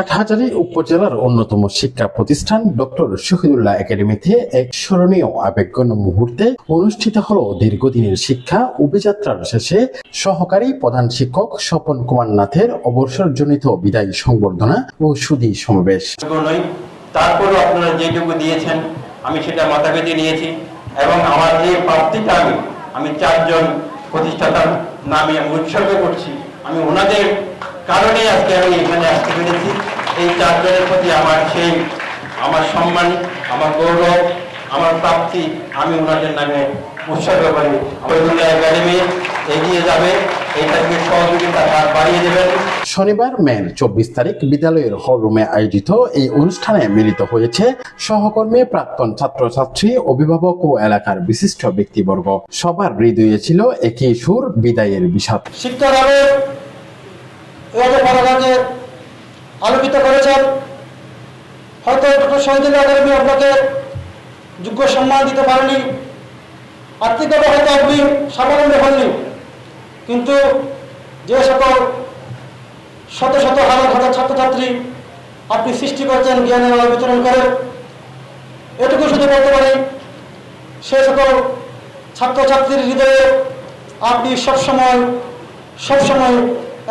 হাটহাজারী উপজেলার অন্যতম শিক্ষা প্রতিষ্ঠান ডক্টর শহীদুল্লাহ একাডেমিতে এক স্মরণীয় আবেগঘন মুহূর্তে অনুষ্ঠিত হল দীর্ঘদিনের শিক্ষা অভিযাত্রার শেষে সহকারী প্রধান শিক্ষক স্বপন কুমার নাথের অবসরজনিত বিদায়ী সংবর্ধনা ও সুদী সমাবেশ। তারপরেও আপনারা যেটুকু দিয়েছেন, আমি সেটা মাথা পেতে নিয়েছি এবং আমার যে প্রাপ্তিটা আমি আমি চারজন প্রতিষ্ঠাতার নামে আমি উৎসর্গ করছি। আমি ওনাদের কারণে আজকে আমি এখানে আসতে পেরেছি। এই চারজনের প্রতি আমার সেই আমার সম্মান আমার গৌরব আমার প্রাপ্তি আমি ওনাদের নামে উৎসর্গ করি। একাডেমি এগিয়ে যাবে এটাকে সহযোগিতা হাত বাড়িয়ে দেবেন। শনিবার মের চব্বিশ তারিখ বিদ্যালয়ের হলরুমে আয়োজিত এই অনুষ্ঠানে মিলিত হয়েছে সহকর্মী প্রাক্তন ছাত্রছাত্রী অভিভাবক ও এলাকার বিশিষ্ট ব্যক্তিবর্গ। সবার হৃদয়ে ছিল একই সুর বিদায়ের বিষাদ। শিক্ষার আলো আলোকিত করেছেন। হয়তো ডক্টর শহীদুল একাডেমি আপনাকে যোগ্য সম্মান দিতে পারেনি। আর্থিকভাবে হয়তো আপনি স্বাবলম্বী হননি। কিন্তু যে সকল শত শত হাজার হাজার ছাত্রছাত্রী আপনি সৃষ্টি করেছেন জ্ঞানের আলো বিতরণ করে, এটুকু শুধু বলতে পারি, সে সকল ছাত্রছাত্রীর হৃদয়ে আপনি সবসময় সবসময়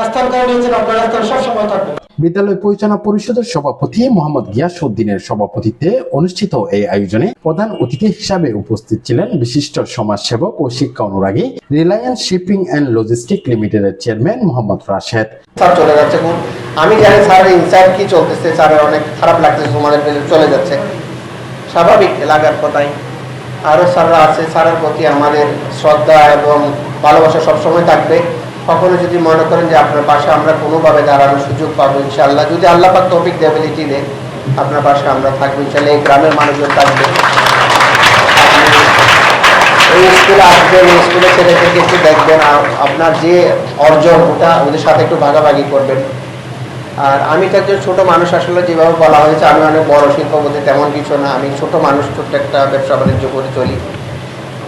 স্থান করে নিয়েছেন আপনার স্থান সবসময় থাকবে। বিদ্যালয় পরিচালনা পরিষদের সভাপতি মোহাম্মদ গিয়াসউদ্দিনের সভাপতিত্বে অনুষ্ঠিত এই আয়োজনে প্রধান অতিথি হিসাবে উপস্থিত ছিলেন বিশিষ্ট সমাজসেবক ও শিক্ষা অনুরাগী রিলায়েন্স শিপিং অ্যান্ড লজিস্টিক লিমিটেডের চেয়ারম্যান মোহাম্মদ রাশেদ। চলে যাচ্ছে আমি জানি স্যার ইনসাইড কি চলতেছে। স্যারের অনেক খারাপ লাগতেছে, তোমাদের চলে যাচ্ছে। স্বাভাবিক লাগার কথাই। আরও স্যাররা আছে, স্যারের প্রতি আমাদের শ্রদ্ধা এবং ভালোবাসা সবসময় থাকবে। কখনো যদি মনে করেন যে আপনার পাশে আমরা কোনোভাবে দাঁড়ানোর সুযোগ পাবো ইনশাল্লাহ যদি আল্লাহ পাক তৌফিক দেবিলিটি দেয় আপনার পাশে আমরা থাকব ইনশাল্লাহ এই গ্রামের মানুষজন থাকবে। এই স্কুলে আসবেন, এই স্কুলে ছেলেদেরকে একটু দেখবেন আপনার যে অর্জন, ওটা ওদের সাথে একটু ভাগাভাগি করবেন। আর আমি তো একজন ছোটো মানুষ, আসলে যেভাবে বলা হয়েছে, আমি অনেক বড় শিল্পপতি, তেমন কিছু না। আমি ছোট মানুষ, ছোট্ট একটা ব্যবসা বাণিজ্য করে চলি।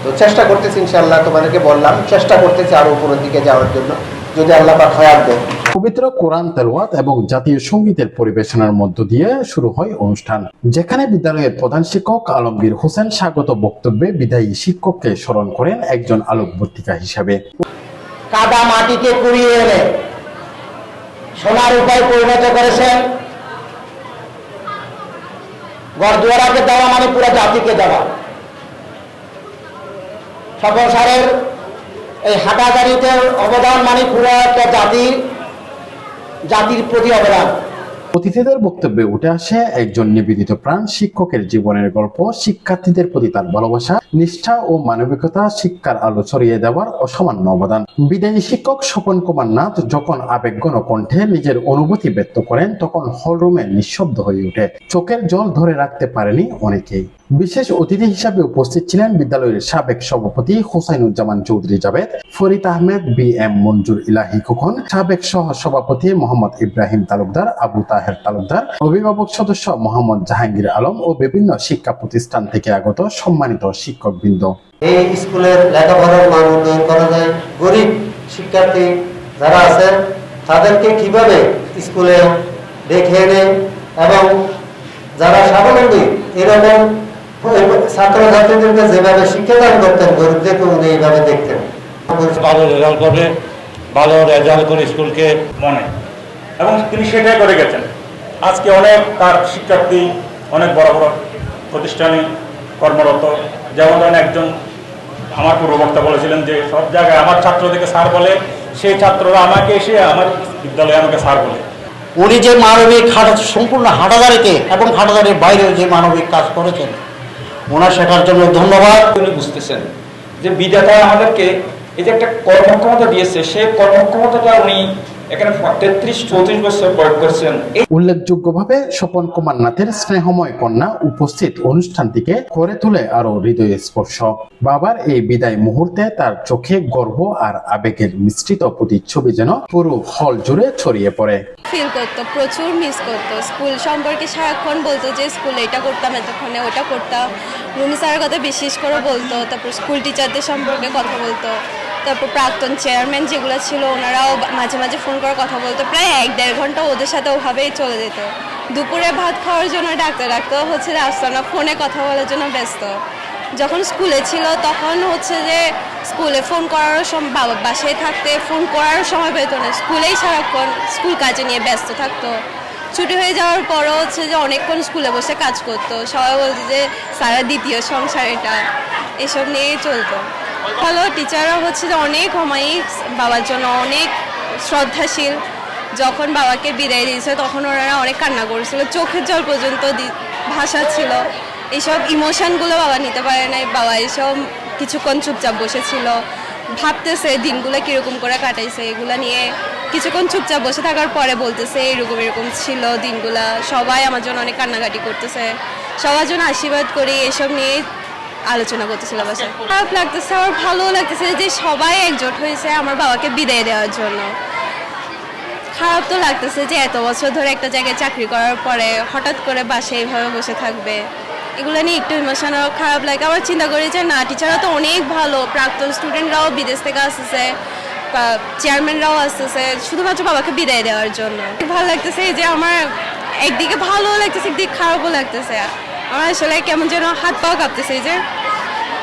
তো চেষ্টা করতেছি ইনশাল্লাহ তোমাদেরকে বললাম চেষ্টা করতেছি আরও উপরের দিকে যাওয়ার জন্য। যদি আল্লাহ পাক হায়াত দেয় পবিত্র কোরআন তেলাওয়াত এবং জাতীয় সঙ্গীতের পরিবেশনার মধ্য দিয়ে শুরু হয় অনুষ্ঠান যেখানে বিদ্যালয়ের প্রধান শিক্ষক আলমগীর হোসেন স্বাগত বক্তব্যে বিদায়ী শিক্ষককে স্মরণ করেন একজন আলোকবর্তিকা হিসাবে। কাদা মাটিকে কুড়িয়ে এনে সোনার উপায় পরিণত করেছেন। গড়দুয়ারাকে দেওয়া মানে পুরো জাতিকে দেওয়া। সকল সারের এই হাটাজারিতে অবদান মানে পুরো একটা জাতির জাতির প্রতি অবদান। অতিথিদের বক্তব্যে উঠে আসে একজন নিবেদিত প্রাণ শিক্ষকের জীবনের গল্প, শিক্ষার্থীদের প্রতি তার ভালোবাসা, নিষ্ঠা ও মানবিকতা শিক্ষার আলো ছড়িয়ে দেওয়ার অসামান্য অবদান। বিদায়ী শিক্ষক স্বপন কুমার নাথ যখন আবেগঘন কণ্ঠে নিজের অনুভূতি ব্যক্ত করেন, তখন হলরুমে নিঃশব্দ হয়ে ওঠে। চোখের জল ধরে রাখতে পারেনি অনেকেই। বিশেষ অতিথি হিসাবে উপস্থিত ছিলেন বিদ্যালয়ের সাবেক সভাপতি হোসাইনুজ্জামান চৌধুরী জাবেদ ফরিদ আহমেদ, বি এম মঞ্জুর ইলাহি খোকন, সাবেক সহ সভাপতি মোহাম্মদ ইব্রাহিম তালুকদার, আবু তাহের তালুকদার, অভিভাবক সদস্য মোহাম্মদ জাহাঙ্গীর আলম ও বিভিন্ন শিক্ষা প্রতিষ্ঠান থেকে আগত সম্মানিত শিক্ষকবৃন্দ। এই স্কুলের লেখাপড়ার মান উন্নয়ন করা যায়। গরিব শিক্ষার্থী যারা আছেন, তাদেরকে কীভাবে স্কুলে দেখে এনে এবং যারা স্বাবলম্বী, এরকম ছাত্রছাত্রীদেরকে যেভাবে শিক্ষাদান করতেন গরিবদেরকে উনি এইভাবে দেখতেন। ভালো রেজাল্ট করবে ভালো রেজাল্ট করে স্কুলকে মনে। এবং তিনি সেটাই করে গেছেন। আজকে অনেক তার শিক্ষার্থী অনেক বড় বড় প্রতিষ্ঠানে কর্মরত। যেমন ধরেন একজন আমার পূর্ববক্তা বলেছিলেন যে সব জায়গায় আমার ছাত্রদেরকে স্যার বলে সেই ছাত্ররা আমাকে এসে আমার বিদ্যালয়ে আমাকে স্যার বলে। উনি যে মানবিক হাটা সম্পূর্ণ হাটাদারিতে এবং হাটাদারির বাইরেও যে মানবিক কাজ করেছেন ওনার শেখার জন্য ধন্যবাদ। উনি বুঝতেছেন যে বিধাতা আমাদেরকে এই যে একটা কর্মক্ষমতা দিয়েছে সেই কর্মক্ষমতাটা উনি এখানে তেত্রিশ চৌত্রিশ বছর প্রয়োগ করছেন উল্লেখযোগ্যভাবে স্বপন কুমার নাথের স্নেহময় কন্যা উপস্থিত অনুষ্ঠানটিকে করে তোলে আরও হৃদয় স্পর্শ বাবার এই বিদায় মুহূর্তে তার চোখে গর্ব আর আবেগের মিশ্রিত প্রতিচ্ছবি যেন পুরো হল জুড়ে ছড়িয়ে পড়ে। ফিল করতো প্রচুর মিস করতো। স্কুল সম্পর্কে সারাক্ষণ বলতো যে স্কুলে এটা করতাম এতক্ষণে ওটা করতাম। রুমি স্যারের কথা বিশেষ করে বলতো তারপর স্কুল টিচারদের সম্পর্কে কথা বলতো। তারপর প্রাক্তন চেয়ারম্যান যেগুলো ছিল, ওনারাও মাঝে মাঝে ফোন করে কথা বলতো। প্রায় এক দেড় ঘণ্টা ওদের সাথে ওভাবেই চলে যেত। দুপুরে ভাত খাওয়ার জন্য ডাক্তার ডাকতে হচ্ছে আসতো না ফোনে কথা বলার জন্য ব্যস্ত। যখন স্কুলে ছিল তখন হচ্ছে যে স্কুলে ফোন করারও সময় বাবা বাসায় থাকতে ফোন করারও সময় পেতো না। স্কুলেই সারাক্ষণ স্কুল কাজে নিয়ে ব্যস্ত থাকতো। ছুটি হয়ে যাওয়ার পরও হচ্ছে যে অনেকক্ষণ স্কুলে বসে কাজ করতো। সবাই বলতো যে, সারা দ্বিতীয় সংসার এটা। এসব নিয়েই চলতো। ভালো, টিচাররা হচ্ছে যে অনেক অমায়িক বাবার জন্য অনেক শ্রদ্ধাশীল। যখন বাবাকে বিদায় দিয়েছে, তখন ওনারা অনেক কান্না করেছিল। চোখের জল পর্যন্ত ভাষা ছিল। এইসব ইমোশনগুলো বাবা নিতে পারে নাই। বাবা এসব কিছুক্ষণ চুপচাপ বসেছিল। ভাবতেছে, দিনগুলো কীরকম করে কাটাইছে? এগুলো নিয়ে কিছুক্ষণ চুপচাপ বসে থাকার পরে বলতেছে এরকম এরকম ছিল দিনগুলা। সবাই আমার জন্য অনেক কান্নাকাটি করতেছে। সবার জন্য আশীর্বাদ করি। এসব নিয়ে আলোচনা করতেছিল বাসায় খারাপ লাগতেছে, আমার ভালো লাগতেছে যে সবাই একজোট হয়েছে আমার বাবাকে বিদায় দেওয়ার জন্য। খারাপ তো লাগতেছে যে এত বছর ধরে একটা জায়গায় চাকরি করার পরে হঠাৎ করে বাসায় এইভাবে বসে থাকবে। এগুলো নিয়ে একটু ইমোশনাল খারাপ লাগে। আবার চিন্তা করি যে না টিচাররা তো অনেক ভালো, প্রাক্তন স্টুডেন্টরাও বিদেশ থেকে আসতেছে চেয়ারম্যানরাও আসতেছে, শুধুমাত্র বাবাকে বিদায় দেওয়ার জন্য। ভালো লাগতেছে যে আমার একদিকে ভালো লাগতেছে, একদিকে খারাপও লাগতেছে। আমার আসলে কেমন যেন হাত পাও কাঁপতেছে যে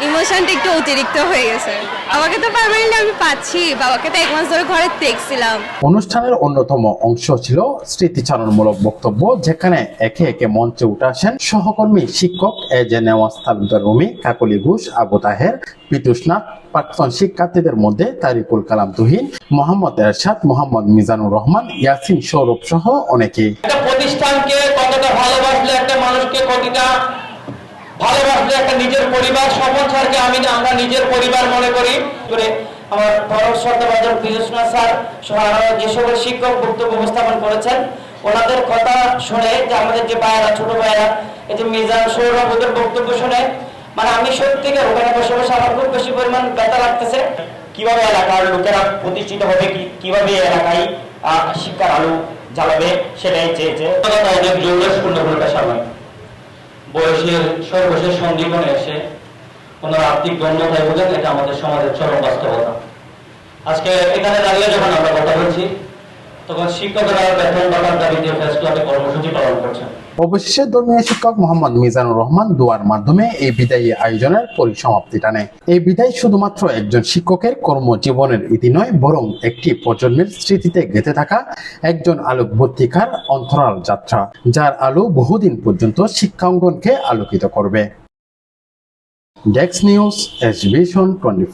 ইমোশনটা একটু অতিরিক্ত হয়ে গেছে। বাবাকে তো পারমানেন্ট আমি পাচ্ছি বাবাকে তো এক মাস ধরে ঘরে দেখছিলাম। অনুষ্ঠানের অন্যতম অংশ ছিল স্মৃতিচারণমূলক বক্তব্য যেখানে একে একে মঞ্চে উঠে আসেন সহকর্মী শিক্ষক এ জে নেওয়াজ তালুকদার রুমি কাকলি ঘোষ আবু তাহের পিতুষনাথ প্রাক্তন শিক্ষার্থীদের মধ্যে তারিকুল কালাম তুহিন মোহাম্মদ এরশাদ মোহাম্মদ মিজানুর রহমান ইয়াসিন সৌরভ সহ অনেকেই। একটা প্রতিষ্ঠানকে কতটা ভালোবাসলে একটা মানুষকে কতটা ভালোবাসলে একটা নিজের পরিবার, স্বপন স্যারকে আমি আমরা নিজের পরিবার মনে করি। আমার পরম শ্রদ্ধাভাজন পীযুষনাথ স্যার সহ যে সকল শিক্ষক বক্তব্য উপস্থাপন করেছেন, ওনাদের কথা শুনে যে আমাদের যে ভাইয়েরা, ছোট ভাইয়েরা, এই যে মিজান সৌরভ ওদের বক্তব্য শুনে মানে আমি সত্যিকার ওখানে বসে বসে আমার খুব বেশি পরিমাণ ব্যথা লাগতেছে। কীভাবে এলাকার লোকেরা প্রতিষ্ঠিত হবে কীভাবে এলাকায় শিক্ষার আলো জ্বালাবে, সেটাই চেয়েছে। বয়সের সর্বশেষ সন্দীপনে এসে কোন আর্থিক গণ্যতায় বোঝেন এটা আমাদের সমাজের চরম বাস্তবতা। আজকে এখানে দাঁড়িয়ে যখন আমরা কথা বলছি অবশেষে শিক্ষক মোহাম্মদ মিজানুর রহমান দোয়ার মাধ্যমে এই বিদায়ী আয়োজনের পরিসমাপ্তি টানে। এই বিদায় শুধুমাত্র একজন শিক্ষকের কর্মজীবনের ইতি নয়, বরং একটি প্রজন্মের স্মৃতিতে গেঁথে থাকা একজন আলোকবর্তিকার অন্তরাল যাত্রা, যার আলো বহুদিন পর্যন্ত শিক্ষাঙ্গনকে আলোকিত করবে। ডেক্স নিউজ, এস টোয়েন্টি